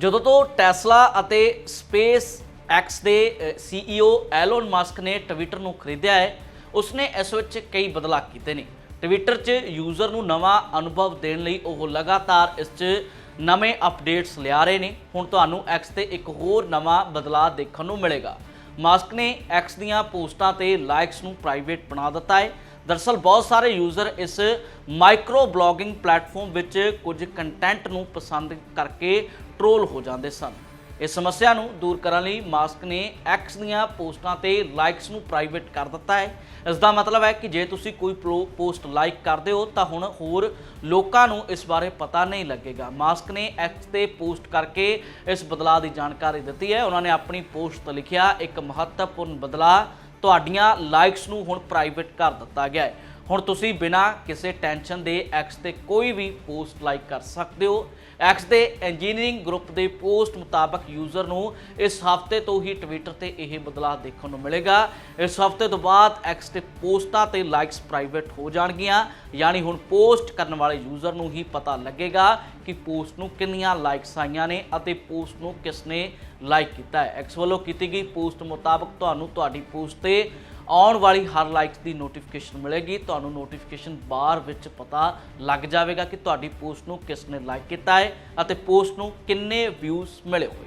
ਜਦੋਂ ਤੋਂ ਟੈਸਲਾ ਅਤੇ ਸਪੇਸ ਐਕਸ ਦੇ ਸੀਈਓ ਐਲਨ ਮਸਕ ਨੇ ਟਵਿੱਟਰ ਨੂੰ ਖਰੀਦਿਆ ਹੈ, ਉਸਨੇ ਇਸ ਵਿੱਚ ਕਈ ਬਦਲਾਅ ਕੀਤੇ ਨੇ। ਟਵਿੱਟਰ 'ਚ ਯੂਜ਼ਰ ਨੂੰ ਨਵਾਂ ਅਨੁਭਵ ਦੇਣ ਲਈ ਉਹ ਲਗਾਤਾਰ ਇਸ 'ਚ ਨਵੇਂ ਅਪਡੇਟਸ ਲਿਆ ਰਹੇ ਨੇ। ਹੁਣ ਤੁਹਾਨੂੰ ਐਕਸ ਤੇ ਇੱਕ ਹੋਰ ਨਵਾਂ ਬਦਲਾਅ ਦੇਖਣ ਨੂੰ ਮਿਲੇਗਾ। ਮਾਸਕ ਨੇ ਐਕਸ ਦੀਆਂ ਪੋਸਟਾਂ ਤੇ ਲਾਈਕਸ ਨੂੰ ਪ੍ਰਾਈਵੇਟ ਬਣਾ ਦਿੱਤਾ ਹੈ। ਦਰਅਸਲ ਬਹੁਤ ਸਾਰੇ ਯੂਜ਼ਰ ਇਸ ਮਾਈਕਰੋ ਬਲੌਗਿੰਗ ਪਲੇਟਫਾਰਮ ਵਿੱਚ ਕੁਝ ਕੰਟੈਂਟ ਨੂੰ ਪਸੰਦ ਕਰਕੇ ਟ੍ਰੋਲ ਹੋ ਜਾਂਦੇ ਸਨ। ਇਸ ਸਮੱਸਿਆ ਨੂੰ ਦੂਰ ਕਰਨ ਲਈ ਮਾਸਕ ਨੇ ਐਕਸ ਦੀਆਂ ਪੋਸਟਾਂ ਤੇ ਲਾਈਕਸ ਨੂੰ ਪ੍ਰਾਈਵੇਟ ਕਰ ਦਿੱਤਾ ਹੈ। ਇਸ ਦਾ ਮਤਲਬ ਹੈ ਕਿ ਜੇ ਤੁਸੀਂ ਕੋਈ ਪਲੋ- ਪੋਸਟ ਲਾਈਕ ਕਰਦੇ ਹੋ ਤਾਂ ਹੁਣ ਹੋਰ ਲੋਕਾਂ ਨੂੰ ਇਸ ਬਾਰੇ ਪਤਾ ਨਹੀਂ ਲੱਗੇਗਾ। ਮਾਸਕ ਨੇ ਐਕਸ ਤੇ ਪੋਸਟ ਕਰਕੇ ਇਸ ਬਦਲਾਅ ਦੀ ਜਾਣਕਾਰੀ ਦਿੱਤੀ ਹੈ। ਉਹਨਾਂ ਨੇ ਆਪਣੀ ਪੋਸਟ ਤੇ ਲਿਖਿਆ, ਇੱਕ ਮਹੱਤਵਪੂਰਨ ਬਦਲਾਅ ਤੁਹਾਡੀਆਂ ਲਾਈਕਸ ਨੂੰ ਹੁਣ ਪ੍ਰਾਈਵੇਟ ਕਰ ਦਿੱਤਾ ਗਿਆ ਹੈ। ਹੁਣ ਤੁਸੀਂ ਬਿਨਾਂ ਕਿਸੇ ਟੈਨਸ਼ਨ ਦੇ ਐਕਸ ਤੇ ਕੋਈ ਵੀ ਪੋਸਟ ਲਾਈਕ ਕਰ ਸਕਦੇ ਹੋ। ਐਕਸ ਦੇ ਇੰਜੀਨੀਅਰਿੰਗ ਗਰੁੱਪ ਦੇ ਪੋਸਟ ਮੁਤਾਬਕ ਯੂਜ਼ਰ ਨੂੰ ਇਸ ਹਫ਼ਤੇ ਤੋਂ ਹੀ ਟਵਿੱਟਰ ਤੇ ਇਹ ਬਦਲਾਅ ਦੇਖਣ ਨੂੰ ਮਿਲੇਗਾ। ਇਸ ਹਫ਼ਤੇ ਤੋਂ ਬਾਅਦ ਐਕਸ ਤੇ ਪੋਸਟਾਂ ਤੇ ਲਾਈਕਸ ਪ੍ਰਾਈਵੇਟ ਹੋ ਜਾਣਗੀਆਂ। ਯਾਨੀ ਹੁਣ ਪੋਸਟ ਕਰਨ ਵਾਲੇ ਯੂਜ਼ਰ ਨੂੰ ਹੀ ਪਤਾ ਲੱਗੇਗਾ ਕਿ ਪੋਸਟ ਨੂੰ ਕਿੰਨੀਆਂ ਲਾਈਕਸ ਆਈਆਂ ਨੇ ਅਤੇ ਪੋਸਟ ਨੂੰ ਕਿਸ ਨੇ ਲਾਈਕ ਕੀਤਾ ਹੈ। ਐਕਸ ਵੱਲੋਂ ਕੀਤੀ ਗਈ ਪੋਸਟ ਮੁਤਾਬਕ ਤੁਹਾਨੂੰ ਤੁਹਾਡੀ ਪੋਸਟ ਤੇ ਆਉਣ ਵਾਲੀ ਹਰ ਲਾਈਕਸ ਦੀ ਨੋਟੀਫਿਕੇਸ਼ਨ ਮਿਲੇਗੀ। ਤੁਹਾਨੂੰ ਨੋਟੀਫਿਕੇਸ਼ਨ ਬਾਰ ਵਿੱਚ ਪਤਾ ਲੱਗ ਜਾਵੇਗਾ ਕਿ ਤੁਹਾਡੀ ਪੋਸਟ ਨੂੰ ਕਿਸ ਨੇ ਲਾਈਕ ਕੀਤਾ ਹੈ ਅਤੇ ਪੋਸਟ ਨੂੰ ਕਿੰਨੇ ਵਿਊਜ਼ ਮਿਲੇ ਹੋਏ